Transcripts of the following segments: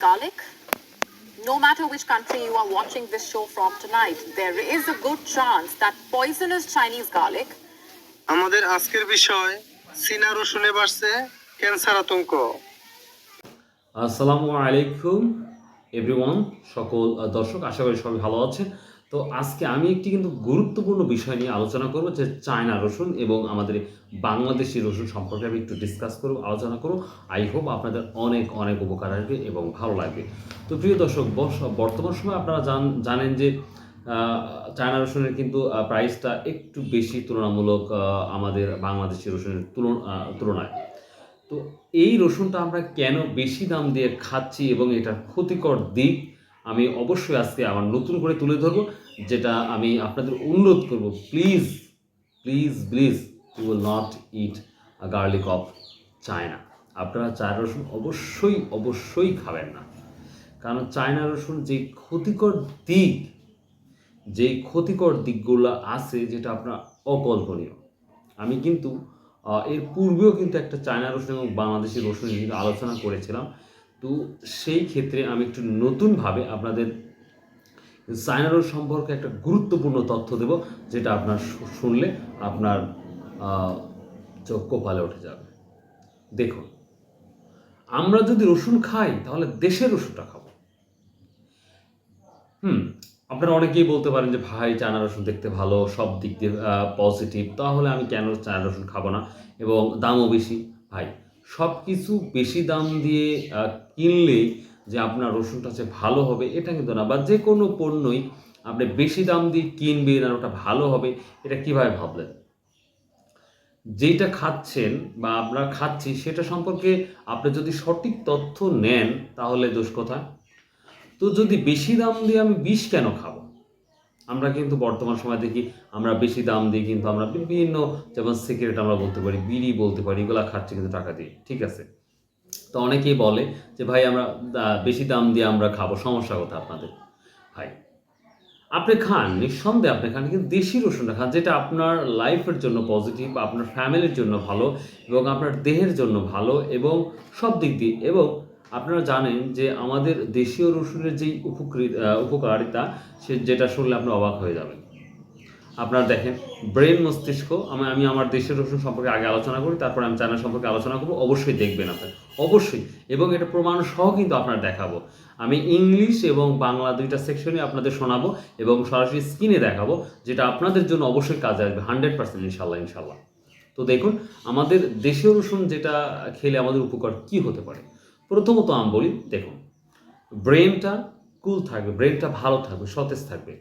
garlic. No matter which country you are watching this show from tonight, there is a good chance that poisonous Chinese garlic আমাদের আজকের বিষয় চীনা রসুনে বাড়ছে cancer আতঙ্ক আসসালামু আলাইকুম এভরিওয়ান সকল দর্শক আশা করি সবাই ভালো আছেন তো আজকে আমি একটি কিন্তু গুরুত্বপূর্ণ বিষয় নিয়ে আলোচনা করব, যে চায়না রসুন এবং আমাদের বাংলাদেশি রসুন সম্পর্কে আমি একটু ডিসকাস করব, আলোচনা করব। আই হোপ আপনাদের অনেক অনেক উপকার আসবে এবং ভালো লাগবে। তো প্রিয় দর্শক বর্তমান সময় আপনারা জান, জানেন যে চায়না রসুনের কিন্তু প্রাইসটা একটু বেশি তুলনামূলক আমাদের বাংলাদেশি রসুনের তুলন- তুলনায়। তো এই রসুনটা আমরা কেন বেশি দাম দিয়ে খাচ্ছি এবং এটার ক্ষতিকর দিক আমি অবশ্যই আজকে আমার নতুন করে তুলে ধরবো, যেটা আমি আপনাদের অনুরোধ করব please please please you will not eat garlic of China আপনারা চায়না রসুন অবশ্যই অবশ্যই খাবেন না। কারণ চায়না রসুন যে ক্ষতিকর দিক যেই ক্ষতিকর দিকগুলো আছে যেটা আপনার অকল্পনীয়। আমি কিন্তু এর পূর্বেও কিন্তু একটা চায়না রসুন এবং বাংলাদেশি রসুন কিন্তু আলোচনা করেছিলাম। তো সেই ক্ষেত্রে আমি একটু নতুনভাবে আপনাদের রসুন সম্পর্কে একটা গুরুত্বপূর্ণ তথ্য দেব, যেটা আপনার শুনলে আপনার চোখ কপালে উঠে যাবে। দেখুন, আমরা যদি রসুন খাই, তাহলে দেশের রসুনটা খাব। হুম, আপনারা অনেকেই বলতে পারেন যে, ভাই, চায়না রসুন দেখতে ভালো, সব দিক দিয়ে পজিটিভ তাহলে আমি কেন চায়না রসুন খাব না? এবং দামও বেশি। ভাই সব কিছু বেশি দাম দিয়ে আহ, কিনলে যে আপনার রসুনটা যে ভালো হবে এটা কিন্তু না। বা যে কোনো পণ্যই আপনি বেশি দাম দিয়ে কিনবেন আর ওটা ভালো হবে এটা কীভাবে ভাবলেন? যেটা খাচ্ছেন বা আমরা খাচ্ছি সেটা সম্পর্কে আপনি যদি সঠিক তথ্য নেন তাহলে দোষ কোথায়? তো যদি বেশি দাম দিয়ে আমি বিষ কেন খাব? আমরা কিন্তু বর্তমান সময় দেখি আমরা বেশি দাম দিয়ে কিন্তু আমরা বিভিন্ন যেমন সিগারেট আমরা বলতে পারি, বিড়ি বলতে পারি, এগুলো খাচ্ছি কিন্তু টাকা দিয়ে, ঠিক আছে? তো অনেকেই বলে যে, ভাই, আমরা বেশি দাম দিয়ে আমরা খাব, সমস্যা কথা আপনাদের? ভাই, আপনি খান, নিঃসন্দেহে আপনি খান, কিন্তু দেশি রসুনটা খান, যেটা আপনার লাইফের জন্য পজিটিভ আপনার ফ্যামিলির জন্য ভালো, এবং আপনার দেহের জন্য ভালো, এবং সব দিক দিয়ে, এবং আপনারা জানেন যে আমাদের দেশীয় রসুনের যেই উপকৃত উপকারিতা, সে যেটা শুনলে আপনি অবাক হয়ে যাবেন। আপনারা দেখেন, ব্রেন মস্তিষ্ক, আমি আমি আমার দেশের রসুন সম্পর্কে আগে আলোচনা করি, তারপর আমি চায়না সম্পর্কে আলোচনা করব, অবশ্যই দেখবেন আপনার। অবশ্যই, এবং এটা প্রমাণ সহ কিন্তু আপনার দেখাবো। আমি ইংলিশ এবং বাংলা দুইটা সেকশনে আপনাদের শোনাবো এবং সরাসরি স্ক্রিনে দেখাবো, যেটা আপনাদের জন্য অবশ্যই কাজে আসবে হান্ড্রেড পার্সেন্ট ইনশাল্লাহ ইনশাল্লাহ। তো দেখুন, আমাদের দেশীয় রসুন যেটা খেলে আমাদের উপকার কি হতে পারে? প্রথমত আমি বলি, দেখুন ব্রেনটা কুল থাকবে ব্রেনটা ভালো থাকবে, সতেজ থাকবে।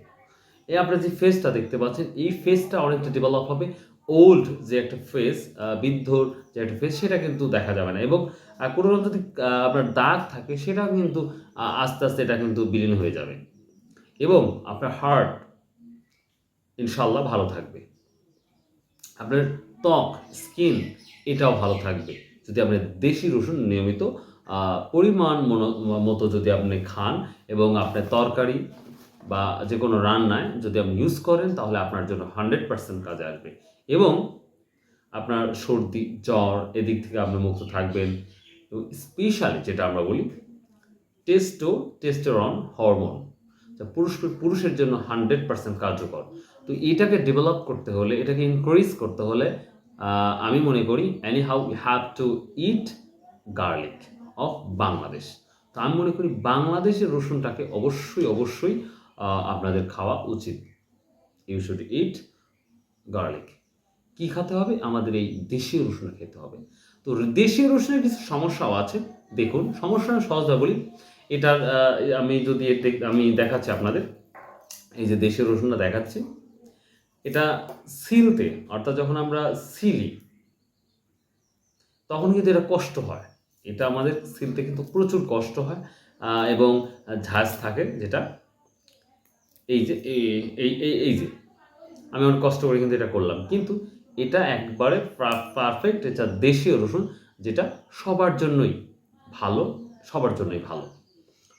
এই আপনার যে ফেসটা দেখতে পাচ্ছেন, এই ফেসটা অনেকটা ডেভেলপ হবে। ওল্ড যে একটা ফেস বৃদ্ধর যে একটা ফেস সেটা কিন্তু দেখা যাবে না। এবং কোনো যদি আপনার দাগ থাকে, সেটা কিন্তু আস্তে আস্তে এটা কিন্তু বিলীন হয়ে যাবে। এবং আপনার হার্ট ইনশাল্লাহ ভালো থাকবে। আপনার ত্বক স্কিন এটাও ভালো থাকবে। যদি আপনি দেশি রসুন নিয়মিত পরিমাণ মতো যদি আপনি খান এবং আপনার তরকারি বা যে কোনো রান্নায় যদি আপনি ইউজ করেন, তাহলে আপনার জন্য হান্ড্রেড পার্সেন্ট কাজে আসবে। এবং আপনার সর্দি, জ্বর এদিক থেকে আপনি মুক্ত থাকবেন। স্পেশালি যেটা আমরা বলি টেস্টো টেস্টোরন হরমোন যা পুরুষ, পুরুষের জন্য হান্ড্রেড পার্সেন্ট কার্যকর। তো এটাকে ডেভেলপ করতে হলে, এটাকে ইনক্রিজ করতে হলে আমি মনে করি anyhow you have to eat garlic of Bangladesh তো আমি মনে করি বাংলাদেশের রসুনটাকে অবশ্যই অবশ্যই আপনাদের খাওয়া উচিত। ইউ শুড ইট গার্লিক কি খেতে হবে? আমাদের এই দেশীয় রসুন খেতে হবে। তো দেশীয় রসুনের কিছু সমস্যাও আছে। দেখুন, সমস্যা সহজভাবে বলি। এটার আমি যদি আমি দেখাচ্ছি আপনাদের। এই যে দেশীয় রসুনটা দেখাচ্ছি। এটা সিলতে, অর্থাৎ যখন আমরা সিলি, তখন কিন্তু এটা কষ্ট হয়। এটা আমাদের সিলতে কিন্তু প্রচুর কষ্ট হয় এবং ঝাঁজ থাকে যেটা এই যে, এই- এই এই যে, আমি অনেক কষ্ট করে কিন্তু এটা করলাম। কিন্তু এটা একবারে পারফেক্ট এটা দেশীয় রসুন যেটা সবার জন্যই ভালো, সবার জন্যই ভালো।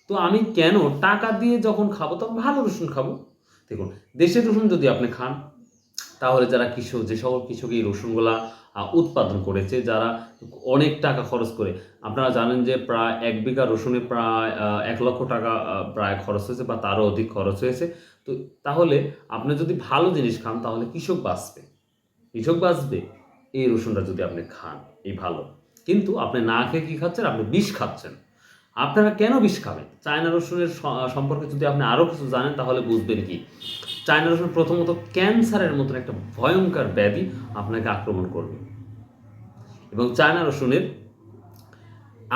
তো আমি কেন টাকা দিয়ে যখন খাব তখন ভালো রসুন খাব? দেখুন দেশের রসুন যদি আপনি খান তাহলে যারা কৃষক, যে সকল কৃষক এই রসুনগুলা উৎপাদন করেছে, যারা অনেক টাকা খরচ করে, আপনারা জানেন যে প্রায় এক বিঘা রসুনে প্রায় এক লক্ষ টাকা প্রায় খরচ হয়েছে বা তারও অধিক খরচ হয়েছে। তো তাহলে আপনি যদি ভালো জিনিস খান, তাহলে কৃষক বাঁচবে। কৃষক বাঁচবে, এই রসুনটা যদি আপনি খান, এই ভালো। কিন্তু আপনি না খেয়ে কী খাচ্ছেন? আপনি বিষ খাচ্ছেন। আপনারা কেন বিষ খাবেন? চায়না রসুনের সম্পর্কে যদি আপনি আরও কিছু জানেন, তাহলে বুঝবেন কি? চায়না রসুন প্রথমত ক্যান্সারের মতন একটা ভয়ঙ্কর ব্যাধি আপনাকে আক্রমণ করবে। এবং চায়না রসুনের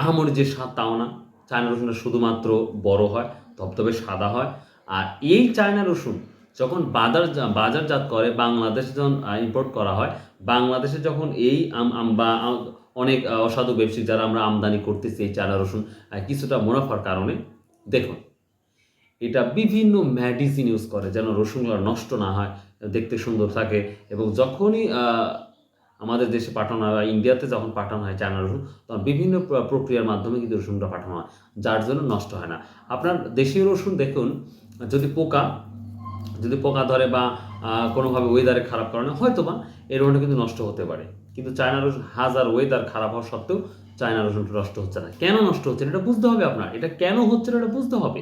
আহামরি যে স্বাদ, তাও না। চায়না রসুনটা শুধুমাত্র বড় হয়, ধবধবে সাদা হয়। আর এই চায়না রসুন যখন বাজার বাজারজাত করে, বাংলাদেশে যখন ইম্পোর্ট করা হয়, বাংলাদেশে যখন এই বা অনেক অসাধু ব্যবসায়ী যারা আমরা আমদানি করতেছি এই চায়না রসুন কিছুটা মুনাফার কারণে, দেখুন এটা বিভিন্ন মেডিসিন ইউজ করে যেন রসুনগুলো নষ্ট না হয়, দেখতে সুন্দর থাকে। এবং যখনই আমাদের দেশে পাঠানো হয়, ইন্ডিয়াতে যখন পাঠানো হয় চায়না রসুন, তখন বিভিন্ন প্রক্রিয়ার মাধ্যমে কিন্তু রসুনটা পাঠানো হয়, যার জন্য নষ্ট হয় না। আপনার দেশীয় রসুন দেখুন, যদি পোকা যদি পোকা ধরে বা কোনোভাবে ওয়েদারে খারাপ কারণে হয়তো বা এই রসুনটা কিন্তু নষ্ট হতে পারে। কিন্তু চায়না রসুন হাজার ওয়েদার খারাপ হওয়া সত্ত্বেও চায়না রসুনটা নষ্ট হচ্ছে না। কেন নষ্ট হচ্ছে না? এটা বুঝতে হবে আপনার। এটা কেন হচ্ছে না? এটা বুঝতে হবে।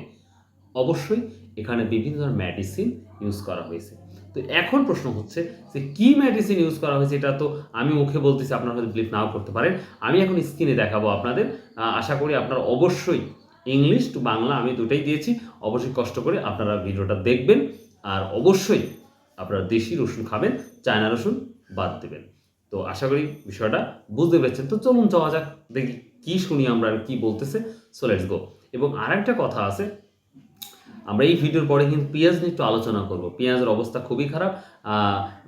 অবশ্যই এখানে বিভিন্ন ধরনের মেডিসিন ইউজ করা হয়েছে। তো এখন প্রশ্ন হচ্ছে যে কি মেডিসিন ইউজ করা হয়েছে এটা তো আমি মুখে বলতেছি, আপনারা হয়তো বিলিভ নাও করতে পারেন। আমি এখন স্ক্রিনে দেখাবো আপনাদের। আশা করি আপনারা অবশ্যই ইংলিশ টু বাংলা আমি দুটাই দিয়েছি। অবশ্যই কষ্ট করে আপনারা ভিডিওটা দেখবেন। আর অবশ্যই আপনারা দেশি রসুন খাবেন, চায়না রসুন বাদ দেবেন। তো আশা করি বিষয়টা বুঝতে পেরেছেন। তো চলুন যাওয়া যাক, দেখি কি শুনি আমরা আর কি বলতেছে। সো লেটস গো এবং আরেকটা কথা আছে আমরা এই ভিডিওর পরে কিন্তু পেঁয়াজ নিয়ে একটু আলোচনা করব। পেঁয়াজের অবস্থা খুবই খারাপ।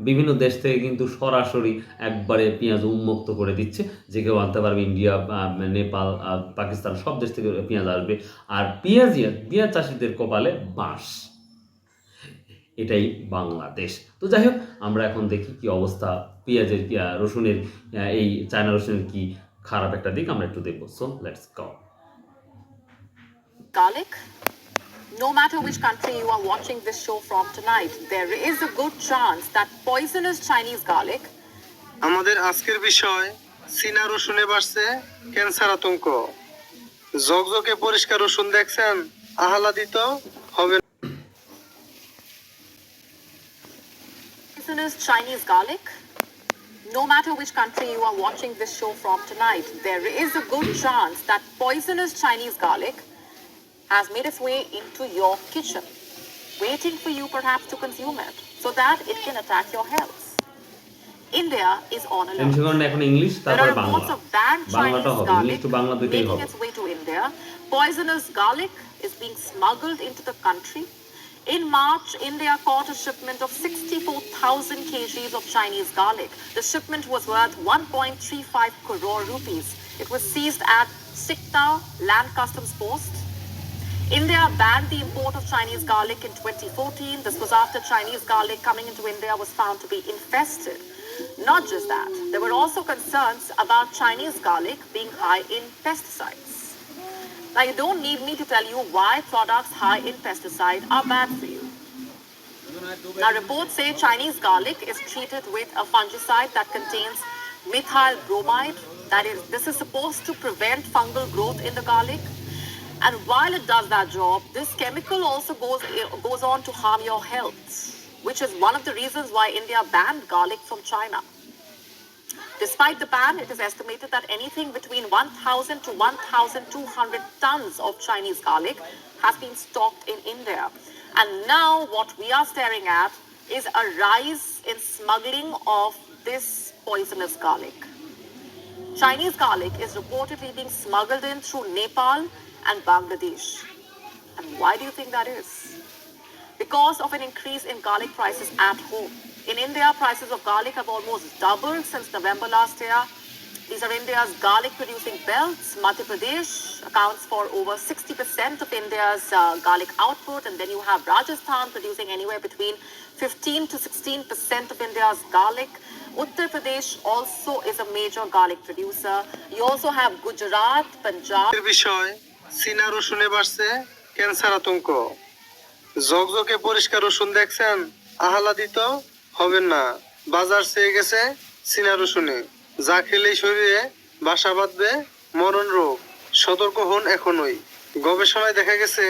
বিভিন্ন দেশ থেকে কিন্তু সরাসরি একবারে পেঁয়াজ উন্মুক্ত করে দিচ্ছে। যে কেউ আনতে পারবে ইন্ডিয়া নেপাল পাকিস্তান, সব দেশ থেকে পেঁয়াজ আসবে। আর পেঁয়াজি, পেঁয়াজ চাষিদের কপালে বাঁশ। এটাই বাংলাদেশ। তো যাই হোক, আমরা এখন দেখি কি অবস্থা পেঁয়াজের রসুনের এই চায়না রসুনের কি খারাপ একটা দিক আমরা একটু দেখব। So let's go. No matter which country you are watching this show from tonight, there is a good chance that poisonous Chinese garlic আমাদের আজকের বিষয় চীনা রসুনে বাড়ছে ক্যান্সার আতঙ্ক জগজকে পরিষ্কার রসুন দেখছেন আহ্লাদিত হবে poisonous Chinese garlic. No matter which country you are watching this show from tonight, there is a good chance that poisonous Chinese garlic has made its way into your kitchen, waiting for you perhaps to consume it so that it can attack your health. India is on alert. Tension এখন English There তারপরে are Bangla reports of banned বাংলাটা Chinese হবে English garlic two Bangla দুইটাই making হবে its way to India. Poisonous garlic is being smuggled into the country. In March, India caught a shipment of 64,000 kgs of Chinese garlic. The shipment was worth 1.35 crore rupees. It was seized at Sikta Land Customs Post. India banned the import of Chinese garlic in 2014. This was after Chinese garlic coming into India was found to be infested. Not just that, there were also concerns about Chinese garlic being high in pesticides. Now, you don't need me to tell you why products high in pesticide are bad for you. Now, reports say Chinese garlic is treated with a fungicide that contains methyl bromide. That is, this is supposed to prevent fungal growth in the garlic. And while it does that job, this chemical also goes, goes on to harm your health, which is one of the reasons why India banned garlic from China. Despite the ban, it is estimated that anything between 1,000 to 1,200 tons of Chinese garlic has been stocked in India. And now, what we are staring at is a rise in smuggling of this poisonous garlic. Chinese garlic is reportedly being smuggled in through Nepal and Bangladesh. And why do you think that is? Because of an increase in garlic prices at home. In India, prices of garlic have almost doubled since November last year. These are India's garlic producing belts. Madhya Pradesh accounts for over 60% of India's uh, garlic output. And then you have Rajasthan producing anywhere between 15 to 16% of India's garlic. Uttar Pradesh also is a major garlic producer. You also have Gujarat, Punjab. চীনা রসুনে বাড়ছে cancer আতঙ্ক। জগজকে পরিষ্কার রসুন দেখছেন, আহ্লাদিত হবেন না। বাজার চেয়ে গেছে চীনা রসুনে। যা খেলেই শরীরে বাসা বাঁধবে মরণ রোগ। সতর্ক হন এখনই। গবেষণায় দেখা গেছে,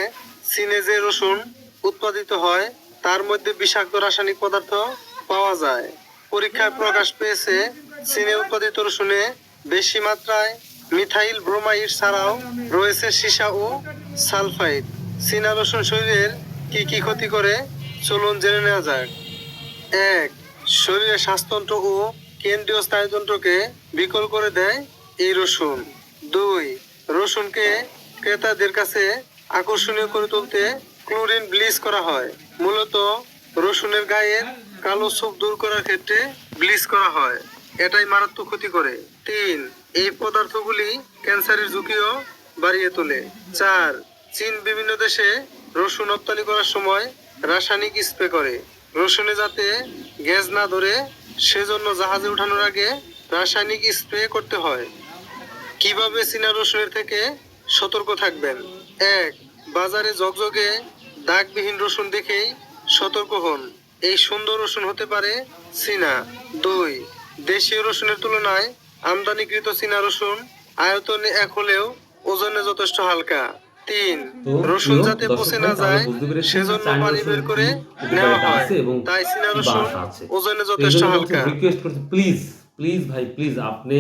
চীনে যে রসুন উৎপাদিত হয়, তার মধ্যে বিষাক্ত রাসায়নিক পদার্থ পাওয়া যায়। পরীক্ষায় প্রকাশ পেয়েছে, চীনে উৎপাদিত রসুনে বেশি মাত্রায় মিথাইল ব্রোমাইড ছাড়াও রয়েছে সীসা ও সালফাইড। চীনা রসুন শরীরের কি কি ক্ষতি করে? চলুন জেনে নেওয়া যাক। এক, শরীরের শ্বাসতন্ত্র ও কেন্দ্রীয় স্নায়ুতন্ত্রকে বিকল করে দেয় এই রসুন। দুই, রসুনকে ক্রেতাদের কাছে আকর্ষণীয় করে তুলতে ক্লোরিন ব্লিচ করা হয়। মূলত রসুনের গায়ের কালো ছোপ দূর করার ক্ষেত্রে ব্লিচ করা হয়। এটাই মারাত্মক ক্ষতি করে। তিন এই পদার্থগুলি ক্যান্সারের ঝুঁকিও বাড়িয়ে তোলে। চার, চীন বিভিন্ন দেশে রসুন রপ্তানি করার সময় রাসায়নিক স্প্রে করে। রসুনে যাতে গ্যাস না ধরে, সেজন্য জাহাজে ওঠানোর আগে রাসায়নিক স্প্রে করতে হয়। কীভাবে চীনা রসুনের থেকে সতর্ক থাকবেন? এক, বাজারে জগজগে দাগবিহীন রসুন দেখেই সতর্ক হন। এই সুন্দর রসুন হতে পারে চীনা। দুই, দেশীয় রসুনের তুলনায় আমদানিকৃত চীনা রসুন আয়তনে এক হলেও ওজনে যথেষ্ট হালকা। তিন রসুন যাতে পচে না যায় সেজন্য পানি বের করে নেওয়া হয়। তাই চীনা রসুন ওজনে যথেষ্ট হালকা। রিকোয়েস্ট করছি প্লিজ প্লিজ ভাই প্লিজ আপনি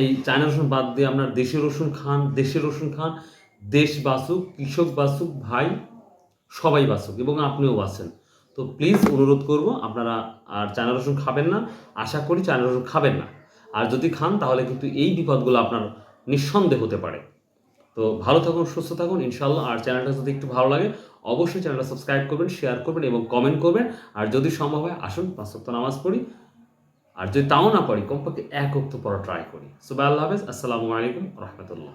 এই চায়না রসুন বাদ দিয়ে আপনার দেশীয় রসুন খান দেশের রসুন খান দেশ বাঁচুক কৃষক বাঁচুক ভাই সবাই বাঁচুক এবং আপনিও বাঁচেন তো প্লিজ অনুরোধ করব আপনারা আর চায়না রসুন খাবেন না। আশা করি চায়না রসুন খাবেন না। আর যদি খান, তাহলে কিন্তু এই বিপদগুলো আপনার নিঃসন্দেহ হতে পারে। তো ভালো থাকুন, সুস্থ থাকুন ইনশাল্লাহ আর চ্যানেলটা যদি একটু ভালো লাগে, অবশ্যই চ্যানেলটা সাবস্ক্রাইব করবেন, শেয়ার করবেন এবং কমেন্ট করবেন। আর যদি সম্ভব হয়, আসুন পাঁচ সপ্তাহ নামাজ পড়ি। আর যদি তাও না পড়ি কমপক্ষে এক অক্ত পড়া ট্রাই করি। সুবাই আল্লাহ হাফেজ, আসসালামু আলাইকুম রহমতুল্লাহ।